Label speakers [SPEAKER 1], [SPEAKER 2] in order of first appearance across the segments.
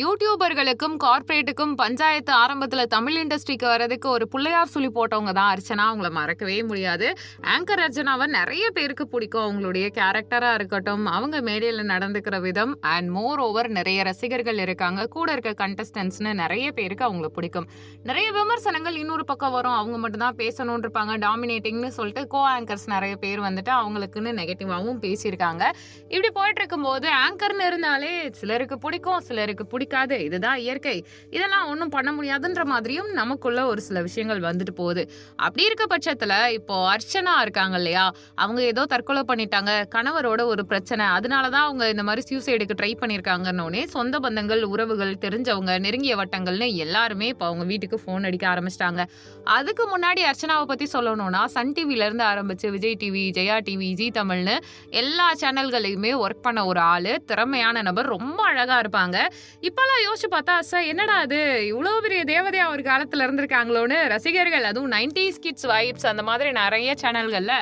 [SPEAKER 1] யூடியூபர்களுக்கும் கார்ப்பரேட்டுக்கும் பஞ்சாயத்து ஆரம்பத்தில் தமிழ் இண்டஸ்ட்ரிக்கு வர்றதுக்கு ஒரு பிள்ளையார் சொல்லி போட்டவங்க தான் அர்ச்சனா. அவங்கள மறக்கவே முடியாது. ஆங்கர் அர்ச்சனாவை நிறைய பேருக்கு பிடிக்கும். அவங்களுடைய கேரக்டராக இருக்கட்டும் அவங்க மேடையில் நடந்துக்கிற விதம் அண்ட் மோர் ஓவர் நிறைய ரசிகர்கள் இருக்காங்க. கூட இருக்க கண்டஸ்டன்ஸ்னு நிறைய பேருக்கு அவங்கள பிடிக்கும். நிறைய விமர்சனங்கள் இன்னொரு பக்கம் வரும். அவங்க மட்டும்தான் பேசணும்னு இருப்பாங்க டாமினேட்டிங்னு சொல்லிட்டு கோ ஆங்கர்ஸ் நிறைய பேர் வந்துட்டு அவங்களுக்குன்னு நெகட்டிவாகவும் பேசியிருக்காங்க. இப்படி போயிட்டு இருக்கும்போது ஆங்கர்னு இருந்தாலே சிலருக்கு பிடிக்கும் சிலருக்கு பிடிக்கும் பிடிக்காது இதுதான் இயற்கை. இதெல்லாம் ஒன்றும் பண்ண முடியாதுன்ற மாதிரியும் நமக்குள்ள ஒரு சில விஷயங்கள் வந்துட்டு போகுது. அப்படி இருக்க பட்சத்தில் இப்போ அர்ச்சனா இருக்காங்க இல்லையா? அவங்க ஏதோ தற்கொலை பண்ணிட்டாங்க. கணவரோட ஒரு பிரச்சனை. அதனால தான் அவங்க இந்த மாதிரி சூசைடுக்கு ட்ரை பண்ணியிருக்காங்கன்னொடனே சொந்த பந்தங்கள் உறவுகள் தெரிஞ்சவங்க நெருங்கிய வட்டங்கள்னு எல்லாருமே இப்போ அவங்க வீட்டுக்கு ஃபோன் அடிக்க ஆரம்பிச்சிட்டாங்க. அதுக்கு முன்னாடி அர்ச்சனாவை பற்றி சொல்லணும்னா சன் டிவிலேருந்து ஆரம்பிச்சு Vijay TV Jaya TV Zee தமிழ்னு எல்லா சேனல்களையுமே ஒர்க் பண்ண ஒரு ஆள் திறமையான நபர் ரொம்ப அழகாக இருப்பாங்க. இப்போல்லாம் யோசிச்சு பார்த்தா சார் என்னடா அது இவ்வளோ பெரிய தேவதையா ஒரு காலத்தில் இருந்திருக்காங்களோன்னு ரசிகர்கள் அதுவும் நைன்டிஸ் கிட்ஸ் வைப்ஸ் அந்த மாதிரி நிறைய சேனல்களில்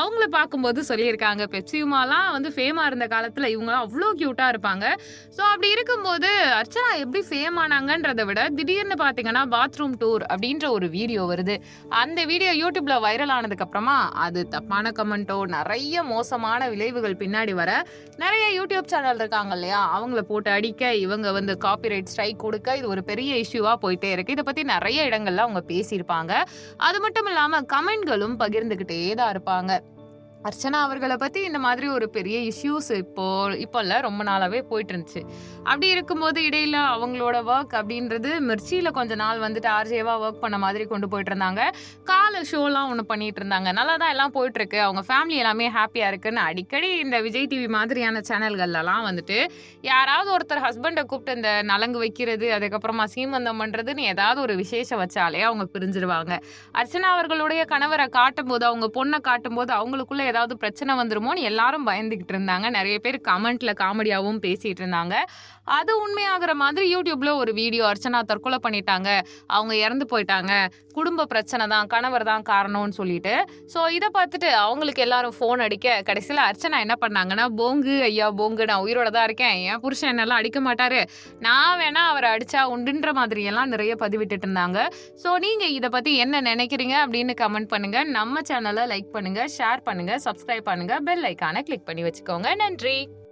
[SPEAKER 1] அவங்கள பார்க்கும்போது சொல்லியிருக்காங்க. பெப்சியுமாலாம் வந்து ஃபேமாக இருந்த காலத்தில் இவங்களாம் அவ்வளோ க்யூட்டாக இருப்பாங்க. ஸோ அப்படி இருக்கும்போது அர்ச்சனா எப்படி ஃபேம் ஆனாங்கன்றதை விட திடீர்னு பார்த்தீங்கன்னா பாத்ரூம் டூர் அப்படின்ற ஒரு வீடியோ வருது. அந்த வீடியோ யூடியூப்ல வைரல் ஆனதுக்கு அப்புறமா அது தப்பான கமெண்ட்டோ நிறைய மோசமான விளைவுகள் பின்னாடி வர நிறைய யூடியூப் சேனல் இருக்காங்க இல்லையா? அவங்கள போட்டு அடிக்க இவங்க வந்து காப்பிரைட் ஸ்ட்ரைக் கொடுக்க இது ஒரு பெரிய இஷ்யூவா போயிட்டே இருக்கு. இதை பத்தி நிறைய இடங்கள்ல அவங்க பேசியிருப்பாங்க. அது மட்டும் இல்லாம கமெண்ட்களும் பகிர்ந்துகிட்டே தான் இருப்பாங்க. அர்ச்சனா அவர்களை பத்தி இந்த மாதிரி ஒரு பெரிய இஷ்யூஸ் இப்போ இப்போல்ல ரொம்ப நாளாவே போயிட்டு இருந்துச்சு அப்படி இருக்கும்போது இடையில அவங்களோட ஒர்க் அப்படின்றது மிர்ச்சியில கொஞ்ச நாள் வந்துட்டு ஆர்ஜேவா ஒர்க் பண்ண மாதிரி கொண்டு போயிட்டு இருந்தாங்க கால ஷோலாம் ஒன்று பண்ணிட்டு இருந்தாங்க நல்லா தான் எல்லாம் போயிட்டு இருக்கு அவங்க ஃபேமிலி எல்லாமே ஹாப்பியா இருக்குன்னு அடிக்கடி இந்த விஜய் டிவி மாதிரியான சேனல்கள்லாம் வந்துட்டு யாராவது ஒருத்தர் ஹஸ்பண்டை கூப்பிட்டு இந்த நலங்கு வைக்கிறது அதுக்கப்புறமா சீமந்தம் பண்றதுன்னு ஏதாவது ஒரு விசேஷம் வச்சாலே அவங்க பிரிஞ்சிருவாங்க. அர்ச்சனா அவர்களுடைய கணவரை காட்டும் போது அவங்க பொண்ணை காட்டும் போது அவங்களுக்குள்ள ஏதாவது பிரச்சனை வந்துருமோன்னு எல்லாரும் பயந்துக்கிட்டு இருந்தாங்க. நிறைய பேர் கமெண்ட்ல காமெடியாகவும் பேசிட்டு இருந்தாங்க. அது உண்மையாகிற மாதிரி யூடியூப்ல ஒரு வீடியோ அர்ச்சனா தற்கொலை பண்ணிட்டாங்க. அவங்க இறந்து போயிட்டாங்க. குடும்ப பிரச்சனை தான் கணவர் தான் காரணம்னு சொல்லிட்டு. ஸோ இதை பார்த்துட்டு அவங்களுக்கு எல்லாரும் ஃபோன் அடிக்க கடைசியில் அர்ச்சனா என்ன பண்ணாங்கன்னா போங்கு ஐயா போங்கு நான் உயிரோட தான் இருக்கேன். என் புருஷன் என்னெல்லாம் அடிக்க மாட்டாரு. நான் வேணா அவரை அடிச்சா உண்டுன்ற மாதிரி எல்லாம் நிறைய பதிவிட்டுட்டு இருந்தாங்க. ஸோ நீங்கள் இதை பற்றி என்ன நினைக்கிறீங்க அப்படின்னு கமெண்ட் பண்ணுங்க. நம்ம சேனலை லைக் பண்ணுங்க ஷேர் பண்ணுங்க சப்ஸ்கிரைப் பண்ணுங்க பெல் ஐக்கானை கிளிக் பண்ணி வச்சுக்கோங்க. நன்றி.